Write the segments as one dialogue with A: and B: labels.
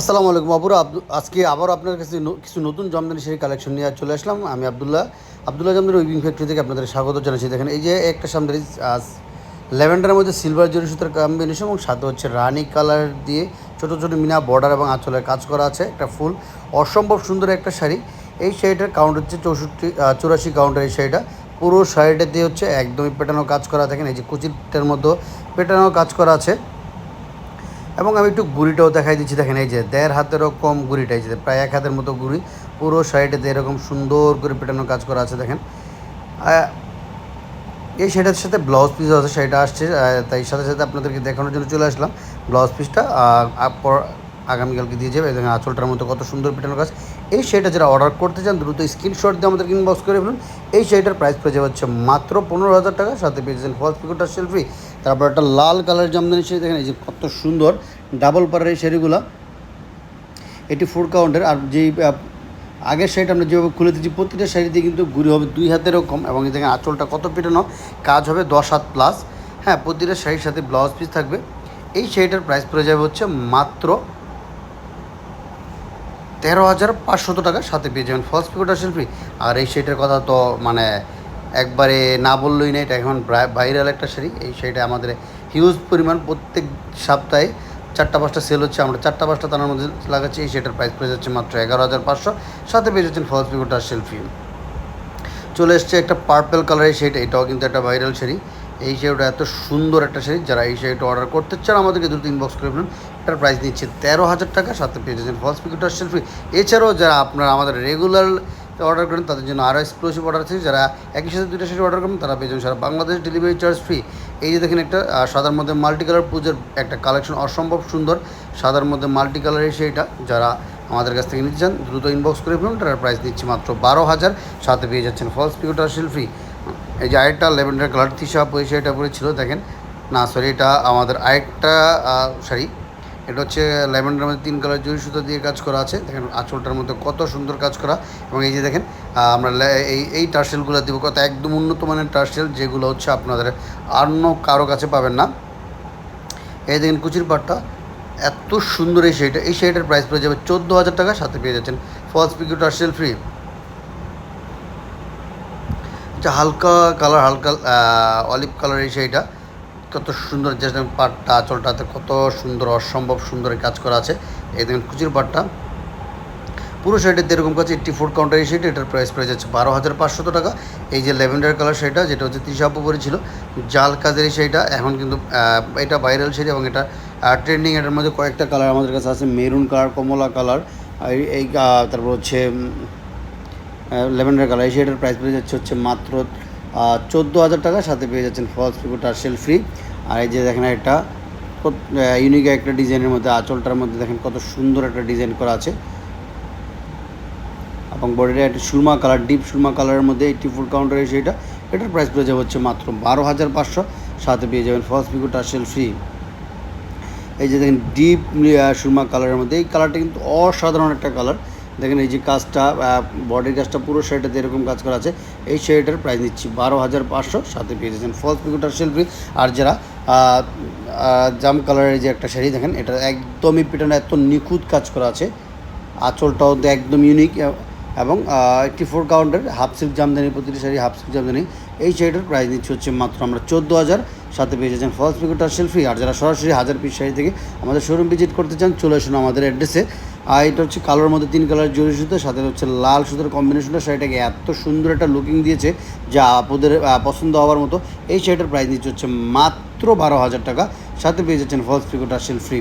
A: আসসালামু আলাইকুম আব্দু- আজকে আবার আপনার কাছে কিছু নতুন জামদানি শাড়ি কালেকশন নিয়ে চলে আসলাম। আমি আবদুল্লাহ। আবদুল্লাহ জামদানি উইভিং ফ্যাক্টরি থেকে আপনাদের স্বাগত জানাচ্ছি। দেখেন, এই যে একটা সামদানি ল্যাভেন্ডারের মধ্যে সিলভার জরি সুতার কম্বিনেশন এবং সাথে হচ্ছে রানি কালার দিয়ে ছোটো ছোটো মিনা বর্ডার এবং আঁচলের কাজ করা আছে, একটা ফুল অসম্ভব সুন্দর একটা শাড়ি। এই শাড়িটার কাউন্ট হচ্ছে চৌষট্টি চুরাশি কাউন্টার এই শাড়িটা। পুরো শাড়িটা দিয়ে হচ্ছে একদমই পেটানো কাজ করা। দেখেন, এই যে কুচিটার মধ্যে পেটানো কাজ করা আছে। এবং আমি একটু গুড়িটাও দেখাই দিচ্ছি। দেখেন এই যে, দেড় হাতেরও কম গুড়িটা, এই যে প্রায় এক হাতের মতো গুড়ি। পুরো সাইডেতে এরকম সুন্দর করে পেটানো কাজ করা আছে, দেখেন। এই শাড়িটার সাথে ব্লাউজ পিস আছে শাড়িটা আসছে তাই সাথে সাথে আপনাদেরকে দেখানোর জন্য চলে আসলাম। ব্লাউজ পিসটা আগামীকালকে দিয়ে যাবে। দেখেন আঁচলটার মতো কত সুন্দর পেটানো কাজ। এই শাড়িটা যারা অর্ডার করতে চান, দ্রুত স্ক্রিনশট দিয়ে আমাদেরকে ইনবক্স করে ফেলুন। এই শাড়িটার প্রাইস পেয়ে যাবে হচ্ছে মাত্র পনেরো হাজার টাকা, সাথে পেয়েছেন ফলস পিকোটার সেলফি তারপর একটা লাল কালার জামদানি শাড়ি, দেখেন এই যে কত সুন্দর ডাবল পাড়ার এই শাড়িগুলো। এটি ফোর কাউন্টের আর যেই আগের শাড়িটা আমরা যেভাবে খুলে দিচ্ছি প্রতিটা শাড়িতে কিন্তু ঘুরি হবে দুই হাতেরও কম, এবং দেখেন আঁচলটা কত পেটানো, কাজ হবে দশ হাত প্লাস হ্যাঁ প্রতিটা শাড়ির সাথে ব্লাউজ পিস থাকবে। এই শাড়িটার প্রাইস পড়ে যাবে হচ্ছে মাত্র তেরো হাজার পাঁচশত টাকা সাথে পেয়ে যাবেন ফলস পিকোটা শিল্পী আর এই শাড়িটার কথা তো মানে একবারে না বললেই না এটা এখন ভাইরাল একটা শাড়ি এই শাড়িটা আমাদের হিউজ পরিমাণ প্রত্যেক সপ্তাহে চারটা পাঁচটা সেল হচ্ছে। আমরা চারটা পাঁচটা তার মধ্যে লাগাচ্ছি, এই শাড়িটার প্রাইস পেয়ে যাচ্ছে মাত্র এগারো হাজার পাঁচশো। সাথে পেয়ে যাচ্ছেন ফলস পিকোটা শিল্পী চলে এসছে একটা পার্পেল কালারের শাড়ি এটাও কিন্তু একটা ভাইরাল শাড়ি এই শাড়িটা এত সুন্দর একটা শাড়ি যারা এই শাড়িটা অর্ডার করতে চান, আমাদেরকে দ্রুত ইনবক্স করে ফেলুন। এটার প্রাইস নিচ্ছে তেরো হাজার টাকা, সাথে পেয়ে যাচ্ছেন ফলস পিকুটার সেলফি এছাড়াও যারা আপনারা আমাদের রেগুলার অর্ডার করেন, তাদের জন্য আরও এক্সক্লুসিভ অর্ডার আছে। যারা একই সাথে দুইটা শাড়ি অর্ডার করেন, তারা পেয়ে যাবেন সারা বাংলাদেশ ডেলিভারি চার্জ ফ্রি এই যে দেখেন একটা সাদার মধ্যে মাল্টি কালার পুজোর একটা কালেকশন অসম্ভব সুন্দর। সাদার মধ্যে মাল্টি কালারের সেইটা যারা আমাদের কাছ থেকে নিতে চান, দ্রুত ইনবক্স করে ফেলুন। তার প্রাইস দিচ্ছি মাত্র বারো হাজার, সাথে পেয়ে যাচ্ছেন ফলস পিকুটার শিল্পী এই যে আরেকটা লেভেন্ডার কালার তিশা ওই শাড়িটা পরেছিল, দেখেন। না সরি এটা আমাদের আরেকটা শাড়ি এটা হচ্ছে লেভেন্ডার মধ্যে তিন কালার জুড়ি সুতো দিয়ে কাজ করা আছে। দেখেন আঁচলটার মধ্যে কত সুন্দর কাজ করা। এবং এই যে দেখেন আমরা এই এই টার্সেলগুলো দিব। কত একদম উন্নত মানের টার্সেল, যেগুলো হচ্ছে আপনাদের অন্য কারও কাছে পাবেন না। এই দেখেন কুচির পাটটা, এত সুন্দর এই শাড়িটা এই শাড়িটার প্রাইস পেয়ে যাবে চোদ্দ হাজার টাকা, সাথে পেয়ে যাচ্ছেন ফলস পিকিউ টার্সেল ফ্রি এটা হালকা কালার হালকা অলিভ কালার এই শাড়িটা কত সুন্দর যে পাটটা আঁচলটাতে কত সুন্দর, অসম্ভব সুন্দর কাজ করা আছে। এই দেখেন কুচির পাটটা পুরো শাড়িতে এরকম কাছে এইট্টি ফোর কাউন্টার এই শাড়ি এটার প্রাইস প্রাইস যাচ্ছে বারো হাজার পাঁচশত টাকা। এই যে ল্যাভেন্ডার কালার শাড়িটা, যেটা হচ্ছে তিরিশ আপু ছিল জাল কাজের এই শাড়িটা, এখন কিন্তু এটা ভাইরাল শাড়ি এবং এটা ট্রেন্ডিং এটার মধ্যে কয়েকটা কালার আমাদের কাছে আছে মেরুন কালার কমলা কালার এই তারপর হচ্ছে লেভেন্ডার কালার এই শাড়িটার প্রাইস পেয়ে যাচ্ছে হচ্ছে মাত্র চোদ্দ হাজার টাকা সাথে পেয়ে যাচ্ছেন ফলস পিকো টার্সেল ফ্রি আর এই যে দেখেন একটা ইউনিক একটা ডিজাইনের মধ্যে, আঁচলটার মধ্যে দেখেন কত সুন্দর একটা ডিজাইন করা আছে। এবং বডিটা একটা সুরমা কালার ডিপ সুরমা কালারের মধ্যে এইটটি ফুল কাউন্টারের সেইটা এটার প্রাইস পেয়ে যাবে হচ্ছে মাত্র বারো হাজার পাঁচশো। সাথে পেয়ে যাবেন ফলস পিকো টার্সেল ফ্রি এই যে দেখেন ডিপ সুরমা কালারের মধ্যে, এই কালারটা কিন্তু অসাধারণ একটা কালার দেখেন এই যে কাজটা বডির কাজটা পুরো শাড়িটাতে এরকম কাজ করা আছে। এই শাড়িটার প্রাইস নিচ্ছি বারো হাজার পাঁচশো, সাথে পেয়ে যাচ্ছেন ফলস পিকুটার সেলফি আর যারা জাম কালারের যে একটা শাড়ি, দেখেন, এটা একদমই পিটানো এত নিখুঁত কাজ করা আছে। আঁচলটাও একদম ইউনিক এবং এইটটি ফোর কাউন্টের হাফ সিল্ক জামদানি, প্রতিটি শাড়ি হাফ সিল্ক জামদানি। এই শাড়িটার প্রাইস নিচ্ছে হচ্ছে মাত্র আমরা চোদ্দ হাজার, সাথে পেয়ে যাচ্ছেন ফলস পিকুটার সেলফি আর যারা সরাসরি হাজার পিস শাড়ি থেকে আমাদের শোরুম ভিজিট করতে চান, চলে আসুন আমাদের অ্যাড্রেসে আর এটা হচ্ছে কালোর মধ্যে তিন কালার জরি সুতো, সাথে হচ্ছে লাল সুতোর কম্বিনেশনটা শাড়িটাকে এত সুন্দর একটা লুকিং দিয়েছে যা আপনাদের পছন্দ হওয়ার মতো। এই শাড়িটার প্রাইস নিচ্ছে হচ্ছে মাত্র বারো হাজার টাকা। সাথে পেয়ে যাচ্ছেন ফলস পিকুটার ফ্রি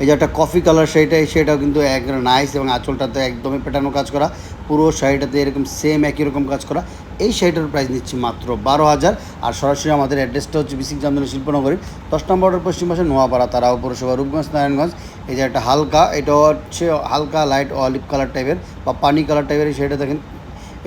A: এই যে একটা কফি কালার শাড়িটা শাড়িটাও কিন্তু একদম নাইস এবং আঁচলটাতে একদমই পেটানো কাজ করা। পুরো শাড়িটাতে এরকম সেম একই রকম কাজ করা। এই শাড়িটার প্রাইস নিচ্ছি মাত্র বারো হাজার। আর সরাসরি আমাদের অ্যাড্রেসটা হচ্ছে বিসিক জামদানি শিল্পনগরী দশ নম্বরের পশ্চিম পাশে নোয়াপাড়া, তারাও পৌরসভা, রূপগঞ্জ, নারায়ণগঞ্জ। এই যে একটা হালকা, এটা হচ্ছে হালকা লাইট অলিভ কালার টাইপের বা পানি কালার টাইপের এই শাড়িটা দেখেন।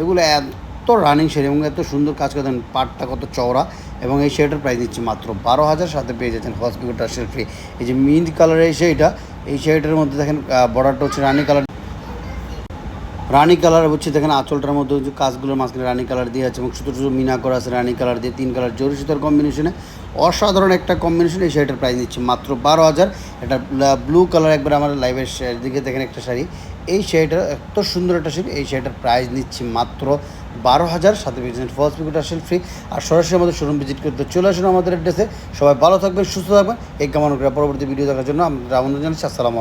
A: এগুলো এত রানিং শাড়ি এবং এত সুন্দর কাজ করে দেন পাটটা কত চওড়া। এবং এই শাড়িটার প্রাইস দিচ্ছি মাত্র বারো হাজার, সাথে পেয়ে যাচ্ছেন পিকুটার সেলফি এই যে মিন্ট কালারের এই শাড়িটা, এই শাড়িটার মধ্যে দেখেন বর্ডারটা হচ্ছে রানি কালার রানি কালার হচ্ছে দেখেন আঁচলটার মধ্যে যে কাজগুলোর মাঝখানে রানি কালার দিয়ে আছে এবং ছোটো ছোটো মিনা করা আছে রানি কালার দিয়ে, তিন কালার জরি সুতার কম্বিনেশনে অসাধারণ একটা কম্বিনেশন এই শাড়িটার প্রাইস নিচ্ছে মাত্র বারো হাজার। এটা ব্লু কালার একবার আমার লাইভের দিকে দেখেন একটা শাড়ি। এই শাড়িটা এত সুন্দর একটা শাড়ি, এই শাড়িটার প্রাইস নিচ্ছি মাত্র বারো হাজার। সাথে পেয়েছেন ফার্স্ট পিকুট আসেল ফ্রি আর সরাসরি আমাদের শোরুম ভিজিট করতে চলে আসুন আমাদের অ্যাড্রেসে সবাই ভালো থাকবেন, সুস্থ থাকবেন। এই কামনা পরবর্তী ভিডিও দেখার জন্য আমরা আমন্ত্রণ জানাচ্ছি। আসসালামু